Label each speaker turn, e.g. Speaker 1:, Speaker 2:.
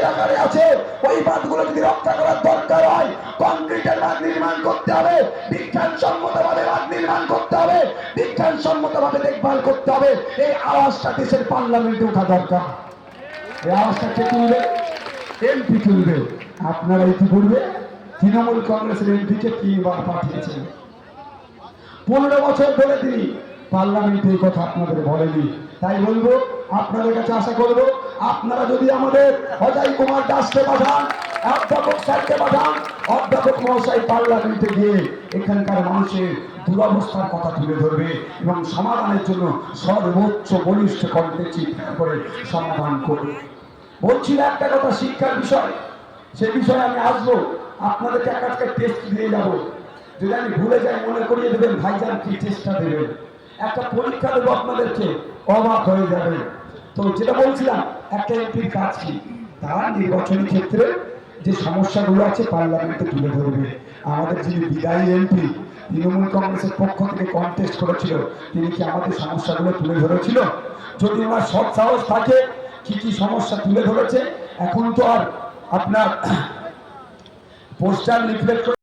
Speaker 1: এলাকায় আছে। ওই বাঁধগুলো যদি রক্ষা করার দরকার হয়, কংক্রিটের বাঁধ নির্মাণ করতে হবে বাঁধ নির্মাণ করতে হবে দেখভাল করতে হবে। এই আওয়াজটা দেশের পার্লামেন্টে ওঠা দরকার। এই আওয়াজটা কে তুলবে? এমপি তুলবে। আপনারা তৃণমূল কংগ্রেসের এমপিকে তিনবার পাঠিয়েছেন। পনেরো বছর ধরে তিনি পার্লামেন্টে এই কথা আপনাদের বলেনি। তাই বলব, আপনাদের কাছে আশা করব, আপনারা যদি আমাদের অজয় কুমার দাসকে পাঠান, অধ্যাপক স্যারকে পাঠান, অধ্যাপক মহাশয় পার্লামেন্টে গিয়ে এখানকার মানুষের দুরবস্থার কথা তুলে ধরবে এবং সমাধানের জন্য সর্বোচ্চ বলিষ্ঠ কণ্ঠে চিৎকার করে সমাধান করবে। বলছিল একটা কথা, শিক্ষার বিষয়। সে বিষয়ে আমি আসব, আপনাদেরকে একটা টেস্ট দিয়ে যাব। যদি আমি ভুলে যাই, মনে করিয়ে দেবেন, ভাইজান কি চেষ্টা দেবেন? একটা পরীক্ষা দেবো আপনাদেরকে, অবাক হয়ে যাবে তো যেটা বলছিলাম, একটা এমপির কাজ কি? তার নির্বাচনী ক্ষেত্রে যে সমস্যাগুলো আছে, পার্লামেন্টে তুলে ধরবে। আমাদের যিনি বিদায়ী এমপি তৃণমূল কংগ্রেসের পক্ষ থেকে কন্টেস্ট করেছিল, তিনি কি আমাদের সমস্যাগুলো তুলে ধরেছিল? যদি ওনার সৎ সাহস থাকে, কি কি সমস্যা তুলে ধরেছে? এখন তো আর আপনার পোস্টার লিফলেট